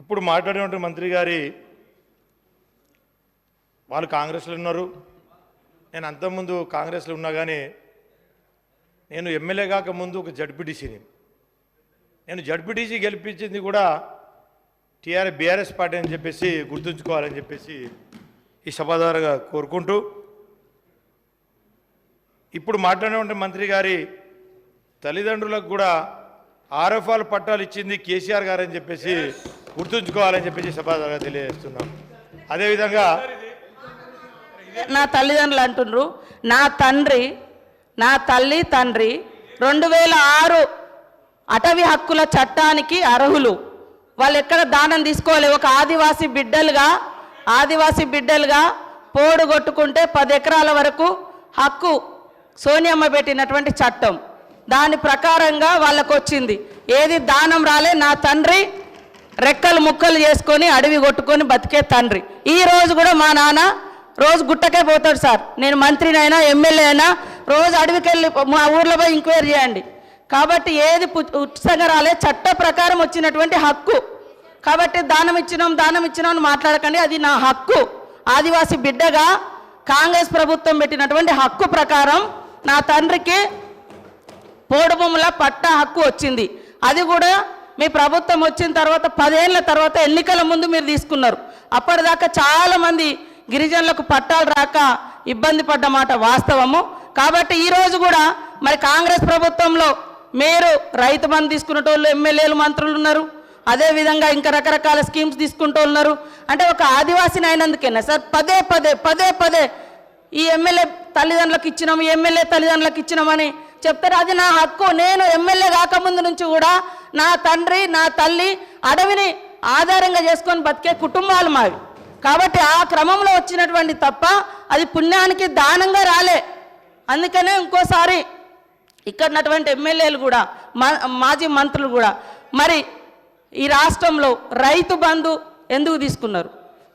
ఇప్పుడు మాట్లాడినటువంటి మంత్రి గారి వాళ్ళు కాంగ్రెస్లో ఉన్నారు. నేను అంతకుముందు కాంగ్రెస్లో ఉన్నా కానీ నేను ఎమ్మెల్యే కాక ముందు ఒక జడ్పీటీసీని. నేను జడ్పీటీసీ గెలిపించింది కూడా టీఆర్ బీఆర్ఎస్ పార్టీ అని చెప్పేసి గుర్తుంచుకోవాలని చెప్పేసి ఈ సభాదారుగా కోరుకుంటూ ఇప్పుడు మాట్లాడినటువంటి మంత్రి గారి తల్లిదండ్రులకు కూడా ఆర్ఎఫ్ఆర్ పట్టాలు ఇచ్చింది కేసీఆర్ గారని చెప్పేసి గుర్తుంచుకోవాలని చెప్పేసి సభ తెలియజేస్తున్నాం. అదేవిధంగా నా తల్లిదండ్రులు అంటుండ్రు నా తండ్రి నా తల్లి తండ్రి రెండు వేల ఆరు అటవీ హక్కుల చట్టానికి అర్హులు. వాళ్ళు ఎక్కడ దానం తీసుకోవాలి? ఒక ఆదివాసీ బిడ్డలుగా ఆదివాసీ బిడ్డలుగా పోడు కొట్టుకుంటే పది ఎకరాల వరకు హక్కు సోనియమ్మ పెట్టినటువంటి చట్టం. దాని ప్రకారంగా వాళ్ళకు వచ్చింది ఏది దానం రాలే నా తండ్రి రెక్కలు ముక్కలు చేసుకొని అడవి కొట్టుకొని బతికే తండ్రి. ఈ రోజు కూడా మా నాన్న రోజు గుట్టకే పోతాడు సార్. నేను మంత్రినైనా ఎమ్మెల్యే అయినా రోజు అడవికి వెళ్ళి మా ఊర్లో పోయి ఎంక్వైరీ చేయండి. కాబట్టి ఏది ఉత్సంగా రాలే చట్ట ప్రకారం వచ్చినటువంటి హక్కు. కాబట్టి దానం ఇచ్చినాం దానం ఇచ్చినాం అని మాట్లాడకండి అది నా హక్కు. ఆదివాసీ బిడ్డగా కాంగ్రెస్ ప్రభుత్వం పెట్టినటువంటి హక్కు ప్రకారం నా తండ్రికి పోడుబొమ్మల పట్టా హక్కు వచ్చింది. అది కూడా మీ ప్రభుత్వం వచ్చిన తర్వాత పదేళ్ళ తర్వాత ఎన్నికల ముందు మీరు తీసుకున్నారు. అప్పటిదాకా చాలామంది గిరిజనులకు పట్టాలు రాక ఇబ్బంది పడ్డ మాట వాస్తవము. కాబట్టి ఈ రోజు కూడా మరి కాంగ్రెస్ ప్రభుత్వంలో మీరు రైతు బంధు తీసుకునేటోళ్ళు ఎమ్మెల్యేలు మంత్రులు ఉన్నారు. అదే విధంగా ఇంకా రకరకాల స్కీమ్స్ తీసుకుంటూ ఉన్నారు. అంటే ఒక ఆదివాసిని అయినందుకేనా సార్? పదే పదే పదే పదే ఈ ఎమ్మెల్యే తల్లిదండ్రులకు ఇచ్చినాం ఈ ఎమ్మెల్యే తల్లిదండ్రులకు ఇచ్చినామని చెప్తారు అది నా హక్కు. నేను ఎమ్మెల్యే కాకముందు నుంచి కూడా నా తండ్రి నా తల్లి అడవిని ఆధారంగా చేసుకొని బతికే కుటుంబాలు మావి. కాబట్టి ఆ క్రమంలో వచ్చినటువంటి తప్ప అది పుణ్యానికి దానంగా రాలే. అందుకనే ఇంకోసారి ఇక్కడ ఉన్నటువంటి ఎమ్మెల్యేలు కూడా మా- మాజీ మంత్రులు కూడా మరి ఈ రాష్ట్రంలో రైతు బంధు ఎందుకు తీసుకున్నారు?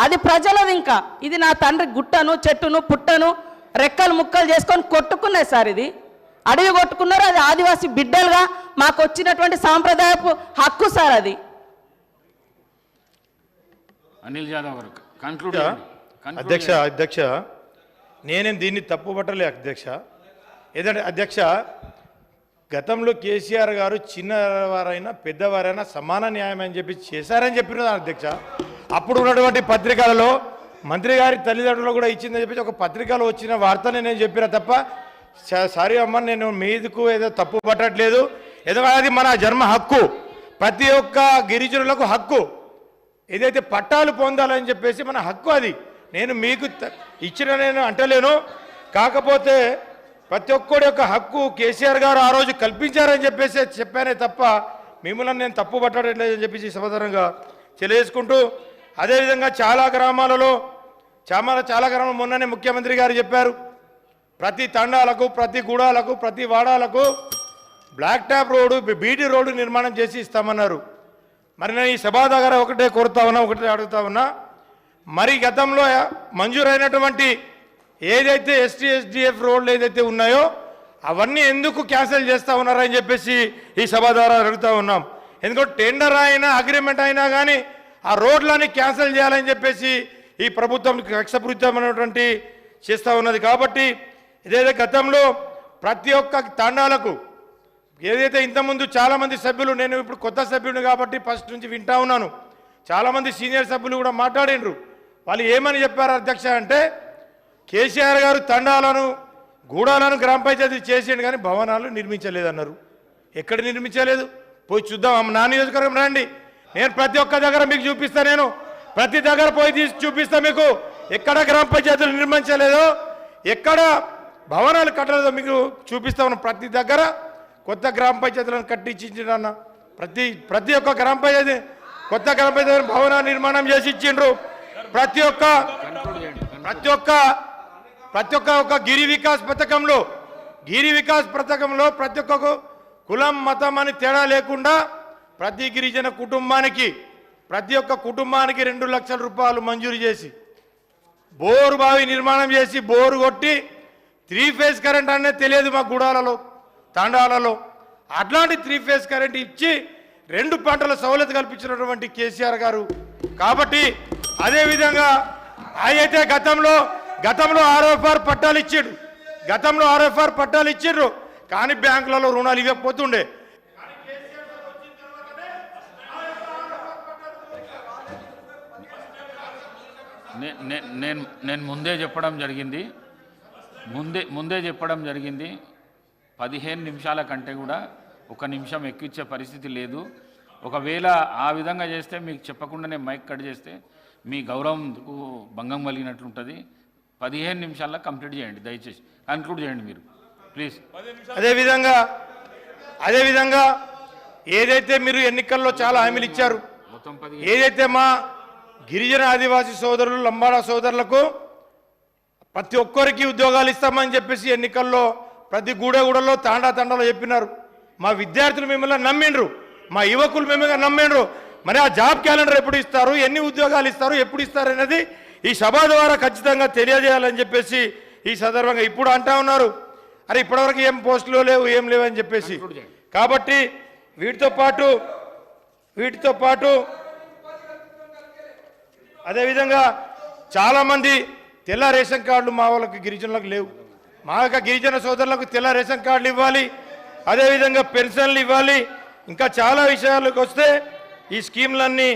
అది ప్రజలది ఇంకా. ఇది నా తండ్రి గుట్టను చెట్టును పుట్టను రెక్కలు ముక్కలు చేసుకొని కొట్టుకున్నాయి సార్ ఇది. అడవి కొట్టుకున్నారు అది ఆదివాసీ బిడ్డలుగా మాకు వచ్చినటువంటి సాంప్రదాయపు హక్కు సార్ అది. అనిల్ యాదవ్ గారు కన్క్లూడ్ అధ్యక్ష అధ్యక్ష నేనేం దీన్ని తప్పు పట్టలే అధ్యక్ష. ఏదంటే అధ్యక్ష గతంలో కేసీఆర్ గారు చిన్నవారైనా పెద్దవారైనా సమాన న్యాయం అని చెప్పి చేశారని చెప్పిన అధ్యక్ష. అప్పుడు ఉన్నటువంటి పత్రికలలో మంత్రి గారి తల్లిదండ్రులు కూడా ఇచ్చిందని చెప్పేసి ఒక పత్రికలో వచ్చిన వార్తనే నేను చెప్పిన తప్ప సారీ అమ్మ నేను మీదకు ఏదో తప్పు పట్టట్లేదు. ఎందుకంటే అది మన జన్మ హక్కు. ప్రతి ఒక్క గిరిజనులకు హక్కు. ఏదైతే పట్టాలు పొందాలని చెప్పేసి మన హక్కు అది. నేను మీకు ఇచ్చిన నేను అంటలేను. కాకపోతే ప్రతి ఒక్కడి యొక్క హక్కు కేసీఆర్ గారు ఆ రోజు కల్పించారని చెప్పేసి చెప్పానే తప్ప మిమ్మల్ని నేను తప్పు పట్టట్లేదని చెప్పేసి సమాధానంగా తెలియజేసుకుంటూ అదేవిధంగా చాలా గ్రామాలలో చాలా చాలా గ్రామాలు మొన్ననే ముఖ్యమంత్రి గారు చెప్పారు. ప్రతి తండాలకు ప్రతి గూడాలకు ప్రతి వాడాలకు black top road BT road నిర్మాణం చేసి ఇస్తామన్నారు. మరి నేను ఈ సభా దగ్గర ఒకటే కోరుతా ఉన్నా ఒకటే అడుగుతా ఉన్నా. మరి గతంలో మంజూరైనటువంటి ఏదైతే ఎస్టీ ఎస్డిఎఫ్ రోడ్లు ఏదైతే ఉన్నాయో అవన్నీ ఎందుకు క్యాన్సిల్ చేస్తూ ఉన్నారని చెప్పేసి ఈ సభ ద్వారా అడుగుతూ ఉన్నాం. ఎందుకంటే టెండర్ అయినా అగ్రిమెంట్ అయినా కానీ ఆ రోడ్లని క్యాన్సిల్ చేయాలని చెప్పేసి ఈ ప్రభుత్వం కక్షపూరితమైనటువంటి చేస్తూ ఉన్నది కాబట్టి ఇదైతే గతంలో ప్రతి ఒక్క తాండాలకు ఏదైతే ఇంతకుముందు చాలామంది సభ్యులు నేను ఇప్పుడు కొత్త సభ్యుడిని కాబట్టి ఫస్ట్ నుంచి వింటా ఉన్నాను. చాలామంది సీనియర్ సభ్యులు కూడా మాట్లాడినరు వాళ్ళు ఏమని చెప్పారు అధ్యక్ష అంటే కేసీఆర్ గారు తండాలను గూడాలను గ్రామ పంచాయతీ చేసిండు కానీ భవనాలు నిర్మించలేదన్నారు. ఎక్కడ నిర్మించలేదు? పోయి చూద్దాం. అమ్మ నా నియోజకవర్గం రండి. నేను ప్రతి ఒక్క దగ్గర మీకు చూపిస్తా నేను. ప్రతి దగ్గర పోయి తీసి చూపిస్తా మీకు. ఎక్కడ గ్రామ పంచాయతీలు నిర్మించలేదో ఎక్కడ భవనాలు కట్టలేదో మీకు చూపిస్తా ఉన్నాం. ప్రతి దగ్గర కొత్త గ్రామ పంచాయతీలను కట్టించిండ్రు ప్రతి ప్రతి ఒక్క గ్రామ పంచాయతీ కొత్త గ్రామ పంచాయతీ భవన నిర్మాణం చేసి ఇచ్చిండ్రు. ప్రతి ఒక్క ప్రతి ఒక్క ప్రతి ఒక్క ఒక గిరి వికాస్ పథకంలో గిరి వికాస్ పథకంలో ప్రతి ఒక్క కులం మతం అని తేడా లేకుండా ప్రతి గిరిజన కుటుంబానికి ప్రతి ఒక్క కుటుంబానికి రెండు లక్షల రూపాయలు మంజూరు చేసి బోరు బావి నిర్మాణం చేసి బోరు కొట్టి త్రీ ఫేజ్ కరెంట్ అనేది తెలియదు మా గుడాలలో తాండాలలో. అట్లాంటి త్రీ ఫేజ్ కరెంట్ ఇచ్చి రెండు పంటల సౌలత కల్పించినటువంటి కేసీఆర్ గారు. కాబట్టి అదేవిధంగా అయితే గతంలో గతంలో ఆర్ఎఫ్ఆర్ పట్టాలు ఇచ్చిండు గతంలో ఆర్ఎఫ్ఆర్ పట్టాలు ఇచ్చిండ్రు. కానీ బ్యాంకులలో రుణాలు ఇవ్వకపోతుండే. నేను నేను ముందే చెప్పడం జరిగింది. ముందే ముందే చెప్పడం జరిగింది. పదిహేను నిమిషాల కంటే కూడా ఒక నిమిషం ఎక్కించే పరిస్థితి లేదు. ఒకవేళ ఆ విధంగా చేస్తే మీకు చెప్పకుండానే మైక్ కట్ చేస్తే మీ గౌరవంకు భంగం కలిగినట్లుంటుంది. పదిహేను నిమిషాల్లో కంప్లీట్ చేయండి దయచేసి. కన్క్లూడ్ చేయండి మీరు. ప్లీజ్ అదేవిధంగా అదేవిధంగా ఏదైతే మీరు ఎన్నికల్లో చాలా హామీలు ఇచ్చారు ఏదైతే మా గిరిజన ఆదివాసీ సోదరులు లంబాడా సోదరులకు ప్రతి ఒక్కరికి ఉద్యోగాలు ఇస్తామని చెప్పేసి ఎన్నికల్లో ప్రతి గూడెగూడలో తాండా తండాలో చెప్పినారు. మా విద్యార్థులు మిమ్మల్ని నమ్మిండ్రు. మా యువకులు మిమ్మల్ని నమ్మిండ్రు. మరి ఆ జాబ్ క్యాలెండర్ ఎప్పుడు ఇస్తారు? ఎన్ని ఉద్యోగాలు ఇస్తారు? ఎప్పుడు ఇస్తారు అనేది ఈ సభ ద్వారా ఖచ్చితంగా తెలియజేయాలని చెప్పేసి ఈ సందర్భంగా ఇప్పుడు అంటా ఉన్నారు. అరే ఇప్పటివరకు ఏం పోస్టులు లేవు ఏం లేవు అని చెప్పేసి. కాబట్టి వీటితో పాటు వీటితో పాటు అదేవిధంగా చాలామంది తెల్ల రేషన్ కార్డులు మా వాళ్ళకి గిరిజనులకు లేవు. మా యొక్క గిరిజన సోదరులకు తెల్ల రేషన్ కార్డులు ఇవ్వాలి. అదేవిధంగా పెన్షన్లు ఇవ్వాలి. ఇంకా చాలా విషయాలకు వస్తే ఈ స్కీమ్లన్నీ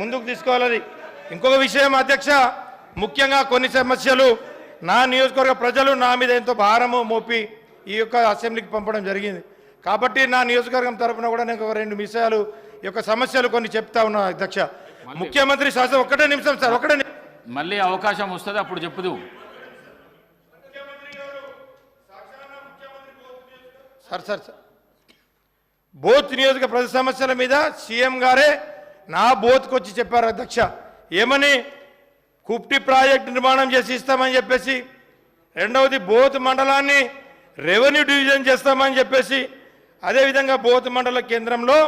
ముందుకు తీసుకోవాలి ఇంకొక విషయం అధ్యక్ష ముఖ్యంగా కొన్ని సమస్యలు. నా నియోజకవర్గ ప్రజలు నా మీద ఎంతో భారము మోపి ఈ యొక్క అసెంబ్లీకి పంపడం జరిగింది. కాబట్టి నా నియోజకవర్గం తరఫున కూడా నేను ఒక రెండు విషయాలు ఈ యొక్క సమస్యలు కొన్ని చెప్తా ఉన్నా అధ్యక్ష. ముఖ్యమంత్రి శాసనం ఒకటే నిమిషం సార్ ఒకటే మళ్ళీ అవకాశం వస్తుంది అప్పుడు చెప్పుదు. Sir sir sir. బోత్ నియోజక ప్రతి సమస్యల మీద సీఎం గారే నా బోత్కి వచ్చి చెప్పారు అధ్యక్ష. ఏమని? కుప్టి ప్రాజెక్ట్ నిర్మాణం చేసి ఇస్తామని చెప్పేసి రెండవది బోత్ మండలాన్ని రెవెన్యూ డివిజన్ చేస్తామని చెప్పేసి అదేవిధంగా బోత్ మండల కేంద్రంలో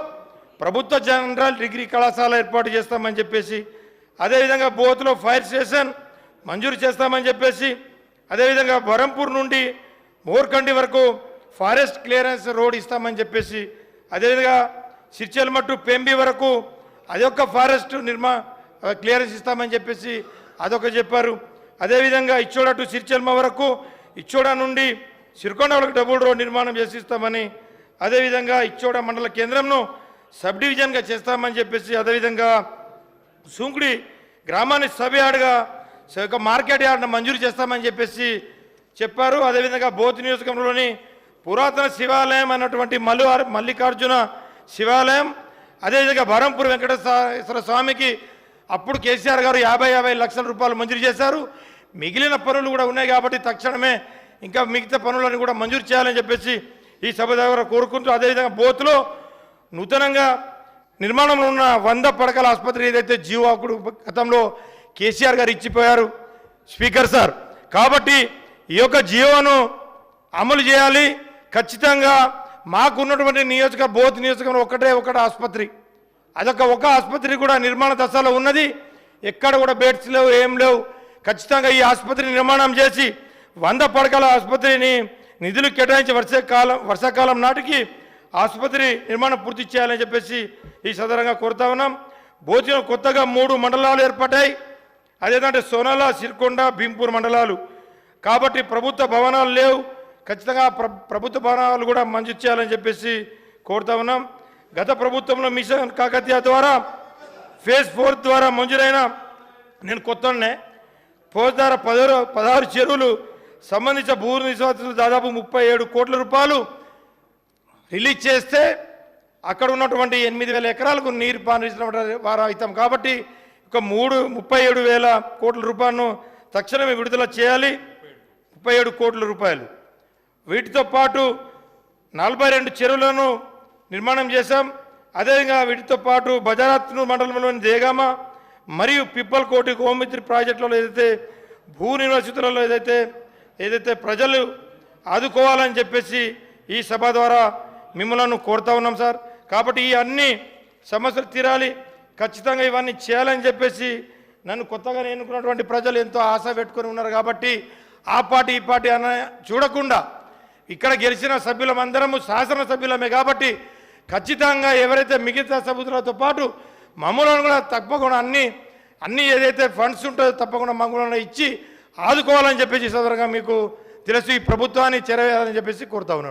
ప్రభుత్వ జనరల్ డిగ్రీ కళాశాల ఏర్పాటు చేస్తామని చెప్పేసి అదేవిధంగా బోత్లో ఫైర్ స్టేషన్ మంజూరు చేస్తామని చెప్పేసి అదేవిధంగా బరంపూర్ నుండి మోర్కండి వరకు ఫారెస్ట్ క్లియరెన్స్ రోడ్ ఇస్తామని చెప్పేసి అదేవిధంగా సిర్చల్మట్టు పెంబి వరకు అదొక ఫారెస్ట్ నిర్మా క్లియరెన్స్ ఇస్తామని చెప్పేసి అదొక చెప్పారు. అదేవిధంగా ఇచ్చోడ టు సిరిచెల్మ వరకు ఇచ్చోడ నుండి సిరికొండ వరకు డబుల్ రోడ్ నిర్మాణం చేసిస్తామని అదేవిధంగా ఇచ్చోడ మండల కేంద్రంను సబ్ డివిజన్గా చేస్తామని చెప్పేసి అదేవిధంగా సుంకుడి గ్రామాన్ని సబ్ యార్డ్గా ఒక మార్కెట్ యార్డ్ను మంజూరు చేస్తామని చెప్పేసి చెప్పారు. అదేవిధంగా బోత్ నియోజకవర్గంలోని పురాతన శివాలయం అన్నటువంటి మల్లు మల్లికార్జున శివాలయం అదేవిధంగా బరంపూర్ వెంకటేశ్వర స్వామికి అప్పుడు కేసీఆర్ గారు యాభై యాభై లక్షల రూపాయలు మంజూరు చేశారు. మిగిలిన పనులు కూడా ఉన్నాయి కాబట్టి తక్షణమే ఇంకా మిగతా పనులను కూడా మంజూరు చేయాలని చెప్పేసి ఈ సభ దగ్గర కోరుకుంటూ అదేవిధంగా బోత్లో నూతనంగా నిర్మాణంలో ఉన్న వంద పడకల ఆసుపత్రి ఏదైతే జీవాకుడు గతంలో కేసీఆర్ గారు ఇచ్చిపోయారు స్పీకర్ సార్. కాబట్టి ఈ యొక్క జీవోను అమలు చేయాలి. ఖచ్చితంగా మాకున్నటువంటి నియోజక బోత్ నియోజకవర్గం ఒకటే ఒకటి ఆసుపత్రి. అదొక ఒక ఆసుపత్రి కూడా నిర్మాణ దశలో ఉన్నది. ఎక్కడ కూడా బెడ్స్ లేవు ఏం లేవు. ఖచ్చితంగా ఈ ఆసుపత్రి నిర్మాణం చేసి వంద పడకల ఆసుపత్రిని నిధులు కేటాయించి వర్షాకాలం వర్షాకాలం నాటికి ఆసుపత్రి నిర్మాణం పూర్తి చేయాలని చెప్పేసి ఈ సదరంగా కోరుతా ఉన్నాం. భోజనం కొత్తగా మూడు మండలాలు ఏర్పడ్డాయి. అదేంటంటే సోనాల సిరికొండ భీంపూర్ మండలాలు. కాబట్టి ప్రభుత్వ భవనాలు లేవు. ఖచ్చితంగా ప్రభుత్వ భవనాలు కూడా మంజూరు చేయాలని చెప్పేసి కోరుతా ఉన్నాం. గత ప్రభుత్వంలో మిషన్ కాకతీయ ద్వారా ఫేజ్ ఫోర్ ద్వారా మంజూరైన నేను కొత్తనే. ఫోజ్ ద్వారా పదహారు పదహారు చెరువులు సంబంధించిన భూ నివాసులు దాదాపు ముప్పై ఏడు కోట్ల రూపాయలు రిలీజ్ చేస్తే అక్కడ ఉన్నటువంటి ఎనిమిది వేల ఎకరాలకు నీరు పారించిన వారు అవుతాం కాబట్టి ఒక మూడు ముప్పై ఏడు వేల కోట్ల రూపాయలను తక్షణమే విడుదల చేయాలి. ముప్పై ఏడు కోట్ల రూపాయలు. వీటితో పాటు నలభై రెండు చెరువులను నిర్మాణం చేశాం. అదేవిధంగా వీటితో పాటు బజారాత్ను మండలంలోని దేగామ మరియు పిప్పలకోటి గోమిత్రి ప్రాజెక్టులలో ఏదైతే భూ నిర్వసితులలో ఏదైతే ఏదైతే ప్రజలు ఆదుకోవాలని చెప్పేసి ఈ సభ ద్వారా మిమ్మల్ని కోరుతా ఉన్నాం సార్. కాబట్టి ఈ అన్ని సమస్యలు తీరాలి. ఖచ్చితంగా ఇవన్నీ చేయాలని చెప్పేసి నన్ను కొత్తగా ఎన్నుకున్నటువంటి ప్రజలు ఎంతో ఆశ పెట్టుకొని ఉన్నారు కాబట్టి ఆ పార్టీ ఈ పార్టీ అన్న చూడకుండా ఇక్కడ గెలిచిన సభ్యులమందరము శాసనసభ్యులమే కాబట్టి ఖచ్చితంగా ఎవరైతే మిగతా సభ్యులతో పాటు మమ్మలను కూడా తప్పకుండా అన్ని అన్ని ఏదైతే ఫండ్స్ ఉంటుందో తప్పకుండా మమ్మల్ని ఇచ్చి ఆదుకోవాలని చెప్పేసి ఈ సందర్భంగా మీకు తెలుసు ఈ ప్రభుత్వాన్ని చెరవేయాలని చెప్పేసి కోరుతా ఉన్నాను.